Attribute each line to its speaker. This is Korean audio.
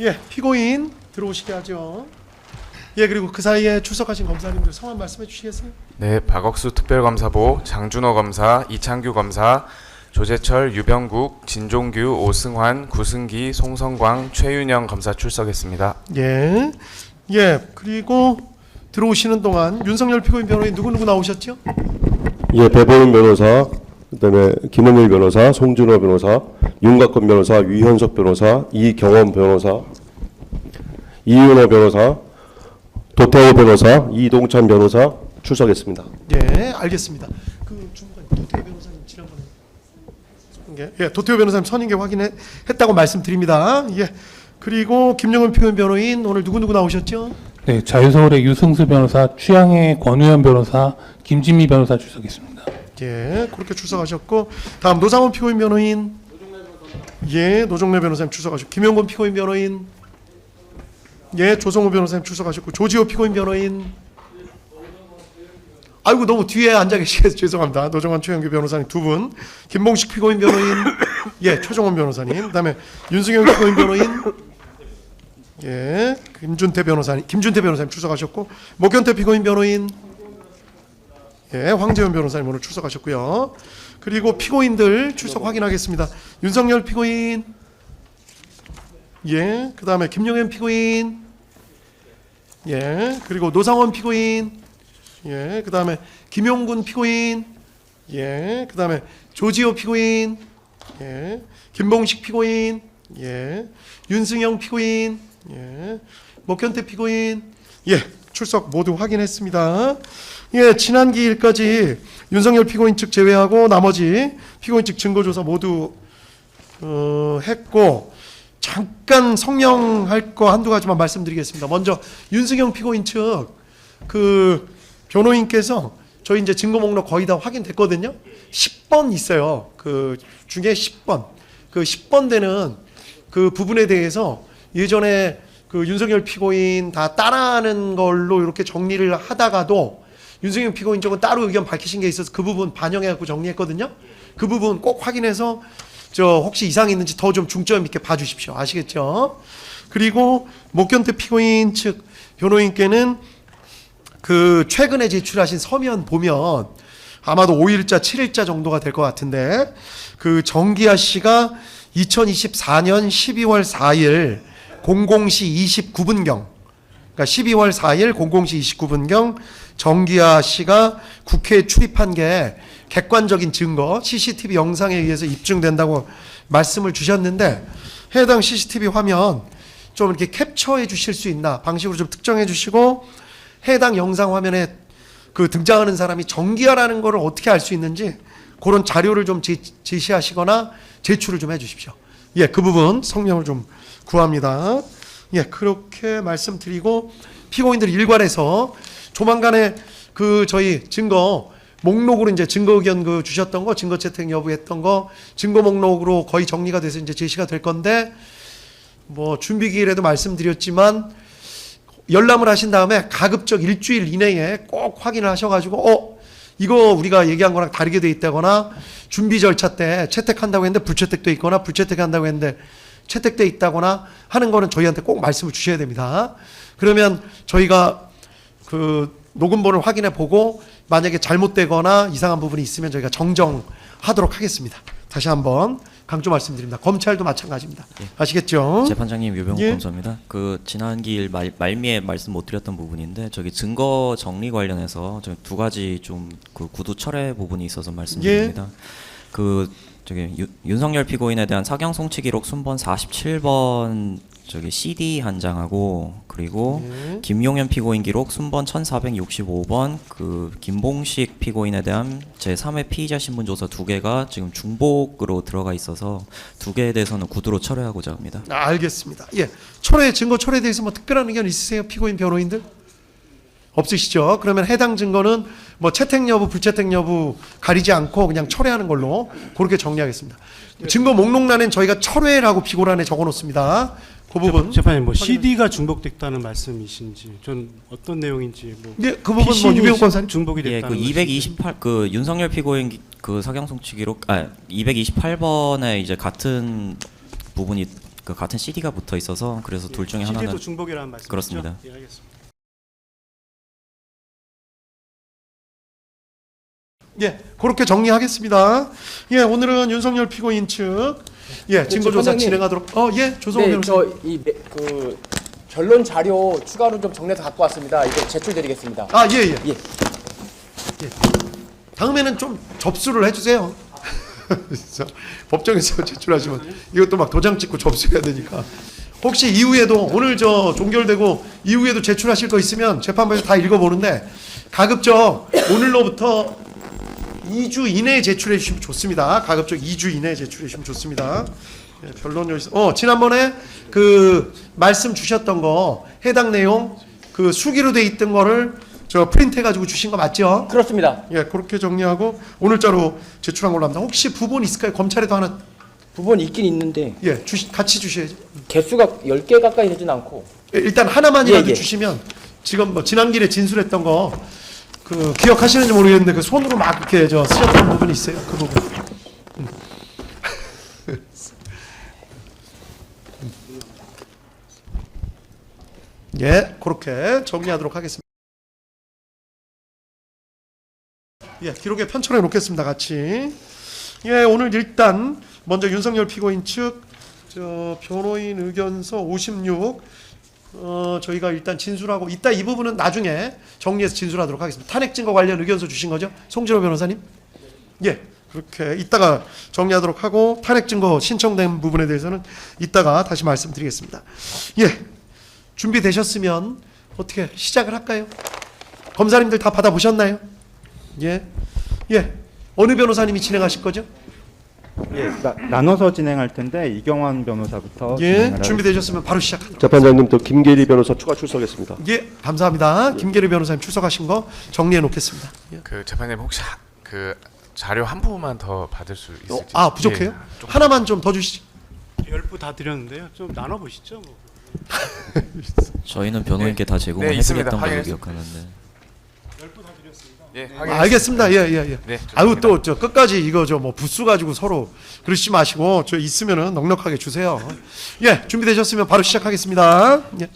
Speaker 1: 예, 피고인 들어오시게 하죠. 예, 그리고 그 사이에 출석하신 검사님들 성함 말씀해 주시겠어요?
Speaker 2: 네, 박억수 특별검사보, 장준호 검사, 이창규 검사, 조재철, 유병국, 진종규, 오승환, 구승기, 송성광, 최윤영 검사 출석했습니다.
Speaker 1: 예. 예, 그리고 들어오시는 동안 윤석열 피고인 변호인 누구 누구 나오셨죠?
Speaker 3: 예, 배보은 변호사, 그다음에 김원일 변호사, 송준호 변호사, 윤곽근 변호사, 위현석 변호사, 이경원 변호사, 이윤호 변호사, 도태호 변호사, 이동찬 변호사 출석했습니다.
Speaker 1: 예, 알겠습니다. 그 중간 도태호 변호사님 지난번에 선임계, 예, 도태호 변호사님 선임계 확인했다고 말씀드립니다. 예. 그리고 김영은 피고인 변호인 오늘 누구 누구 나오셨죠?
Speaker 4: 네, 자유서울의 유승수 변호사, 취향의 권우현 변호사, 김진미 변호사 출석했습니다.
Speaker 1: 예, 그렇게 출석하셨고 다음 노상원 피고인 변호인. 예, 노종래 변호사님 출석하셨고 김영곤 피고인 변호인. 예, 조성호 변호사님 출석하셨고 조지호 피고인 변호인. 아이고 너무 뒤에 앉아 계시겠어요. 죄송합니다. 노정환 최영규 변호사님 두 분. 김봉식 피고인 변호인. 예 최종원 변호사님. 그다음에 윤승영 피고인 변호인. 예 김준태 변호사님 김준태 변호사님 출석하셨고 목현태 피고인 변호인 예, 황재현 변호사님 오늘 출석하셨고요. 그리고 피고인들 출석 확인하겠습니다. 윤석열 피고인, 예, 그 다음에 김용현 피고인, 예, 그리고 노상원 피고인, 예, 그 다음에 김용군 피고인, 예, 그 다음에 조지호 피고인, 예, 김봉식 피고인, 예, 윤승영 피고인, 예, 목현태 피고인, 예, 출석 모두 확인했습니다. 예, 지난 기일까지 윤석열 피고인 측 제외하고 나머지 피고인 측 증거 조사 모두 어, 했고 잠깐 성명할 거 한두 가지만 말씀드리겠습니다. 먼저 윤승영 피고인 측 그 변호인께서 저희 이제 증거 목록 거의 다 확인됐거든요. 10번 있어요. 그 중에 10번. 그 10번 되는 그 부분에 대해서 예전에 그 윤석열 피고인 다 따라하는 걸로 이렇게 정리를 하다가도 윤석열 피고인 쪽은 따로 의견 밝히신 게 있어서 그 부분 반영해갖고 정리했거든요. 그 부분 꼭 확인해서 저 혹시 이상이 있는지 더 좀 중점 있게 봐주십시오. 아시겠죠? 그리고 목견태 피고인 측 변호인께는 그 최근에 제출하신 서면 보면 아마도 5일자, 7일자 정도가 될 것 같은데 그 정기아 씨가 2024년 12월 4일 00시 29분경 그러니까 12월 4일 00시 29분경 정기아 씨가 국회에 출입한 게 객관적인 증거 CCTV 영상에 의해서 입증된다고 말씀을 주셨는데 해당 CCTV 화면 좀 이렇게 캡처해 주실 수 있나 방식으로 좀 특정해 주시고 해당 영상 화면에 그 등장하는 사람이 정기아라는 거를 어떻게 알 수 있는지 그런 자료를 좀 제, 제시하시거나 제출을 좀 해 주십시오. 예, 그 부분 성명을 좀 구합니다. 예, 그렇게 말씀드리고 피고인들 일관해서 조만간에 그 저희 증거 목록으로 이제 증거 의견 그 주셨던 거 증거 채택 여부 했던 거 증거 목록으로 거의 정리가 돼서 이제 제시가 될 건데 뭐 준비 기일에도 말씀드렸지만 열람을 하신 다음에 가급적 일주일 이내에 꼭 확인을 하셔가지고 어 이거 우리가 얘기한 거랑 다르게 돼 있다거나 준비 절차 때 채택한다고 했는데 불채택돼 있거나 불채택한다고 했는데 채택돼 있다거나 하는 거는 저희한테 꼭 말씀을 주셔야 됩니다. 그러면 저희가 그 녹음본을 확인해 보고 만약에 잘못되거나 이상한 부분이 있으면 저희가 정정하도록 하겠습니다. 다시 한번 강조 말씀드립니다. 검찰도 마찬가지입니다. 아시겠죠?
Speaker 5: 재판장님 유병욱
Speaker 1: 예.
Speaker 5: 검사입니다. 그 지난 기일 말, 말미에 말씀 못 드렸던 부분인데 저기 증거 정리 관련해서 저두 가지 좀 그 구두 철회 부분이 있어서 말씀드립니다.
Speaker 1: 예.
Speaker 5: 그 저기 유, 윤석열 피고인에 대한 사경 송치 기록 순번 47번 저기 CD 한 장하고 그리고
Speaker 1: 예.
Speaker 5: 김용현 피고인 기록 순번 1465번 그 김봉식 피고인에 대한 제3회 피의자 신분 조서 두 개가 지금 중복으로 들어가 있어서 두 개에 대해서는 구두로 철회하고자 합니다.
Speaker 1: 아, 알겠습니다. 예, 철회 증거 철회에 대해서 뭐 특별한 의견 있으세요, 피고인 변호인들? 없으시죠? 그러면 해당 증거는 뭐 채택 여부, 불채택 여부 가리지 않고 그냥 철회하는 걸로 그렇게 정리하겠습니다. 증거 목록란엔 저희가 철회라고 비고란에 적어놓습니다. 그 부분.
Speaker 6: 재판님 뭐 CD가 중복됐다는 말씀이신지 전 어떤 내용인지 뭐
Speaker 1: 예, 그 부분 뭐 유병 권사님.
Speaker 6: 중복이
Speaker 5: 예,
Speaker 6: 됐다는
Speaker 5: 그 228, 그 윤석열 피고인 기- 그 사경 송치 기록, 아, 228번에 이제 같은 부분이 그 같은 CD가 붙어 있어서 그래서 둘 중에
Speaker 6: CD도
Speaker 5: 하나는
Speaker 6: 중복이라는 말씀이죠?
Speaker 5: 그렇습니다.
Speaker 6: 예, 알겠습니다.
Speaker 1: 예, 그렇게 정리하겠습니다. 예, 오늘은 윤석열 피고인 측 예, 증거 조사
Speaker 7: 네, 판장님.
Speaker 1: 진행하도록. 어, 예, 조성호
Speaker 7: 네,
Speaker 1: 변호사.
Speaker 7: 저이그 결론 자료 추가로 좀 정리해서 갖고 왔습니다. 이거 제출드리겠습니다.
Speaker 1: 아, 예, 예.
Speaker 7: 예.
Speaker 1: 예. 다음에는 좀 접수를 해주세요. 진짜 법정에서 제출하시면 이것도 막 도장 찍고 접수해야 되니까. 혹시 이후에도 오늘 저 종결되고 이후에도 제출하실 거 있으면 재판부에서 다 읽어보는데 가급적 오늘로부터 2주 이내에 제출해 주시면 좋습니다. 가급적 2주 이내에 제출해 주시면 좋습니다. 예, 변론 요지. 어 지난번에 그 말씀 주셨던 거 해당 내용 그 수기로 돼 있던 거를 저 프린트해 가지고 주신 거 맞죠?
Speaker 7: 그렇습니다.
Speaker 1: 예, 그렇게 정리하고 오늘자로 제출한 걸로 합니다. 혹시 부분 있을까요? 검찰에도 하나
Speaker 7: 부분 있긴 있는데
Speaker 1: 예, 주시, 같이 주셔야죠.
Speaker 7: 개수가 10개 가까이 되진 않고
Speaker 1: 예, 일단 하나만이라도
Speaker 7: 예, 예.
Speaker 1: 주시면 지금 뭐 지난 길에 진술했던 거 그 기억하시는지 모르겠는데 그 손으로 막 이렇게 저 쓰셨던 부분이 있어요. 그 부분. 음. 예, 그렇게 정리하도록 하겠습니다. 예, 기록에 편찬해 놓겠습니다. 같이. 예, 오늘 일단 먼저 윤석열 피고인 측저 변호인 의견서 56 어, 저희가 일단 진술하고 이따 이 부분은 나중에 정리해서 진술하도록 하겠습니다. 탄핵 증거 관련 의견서 주신 거죠? 송진호 변호사님? 예. 그렇게 이따가 정리하도록 하고 탄핵 증거 신청된 부분에 대해서는 이따가 다시 말씀드리겠습니다. 예. 준비되셨으면 어떻게 시작을 할까요? 검사님들 다 받아 보셨나요? 예. 예. 어느 변호사님이 진행하실 거죠?
Speaker 8: 예, 나, 나눠서 진행할 텐데 이경환 변호사부터
Speaker 1: 예. 준비되셨으면 바로 시작하도록
Speaker 3: 재판장님 또 김계리 변호사 추가 출석했습니다.
Speaker 1: 예, 감사합니다. 김계리 변호사님 출석하신 거 정리해 놓겠습니다. 예.
Speaker 2: 그 재판님 혹시 하- 그 자료 한 부분만 더 받을 수 있을지?
Speaker 1: 어, 아 부족해요?
Speaker 2: 예, 좀-
Speaker 1: 하나만 좀 더 주시죠.
Speaker 6: 열부 다 드렸는데요. 좀 나눠 보시죠. 뭐.
Speaker 5: 저희는 변호인께 다 제공을
Speaker 2: 네, 있습니다.
Speaker 5: 해드렸던 걸로
Speaker 2: 확인했습니다.
Speaker 5: 기억하는데
Speaker 2: 예,
Speaker 1: 아,
Speaker 2: 확인했습니다.
Speaker 1: 알겠습니다. 예, 예, 예.
Speaker 2: 네,
Speaker 1: 아유. 또저 끝까지 이거 저 뭐 부수 가지고 서로 그러시지 마시고 저 있으면은 넉넉하게 주세요. 예, 준비되셨으면 바로 시작하겠습니다. 예.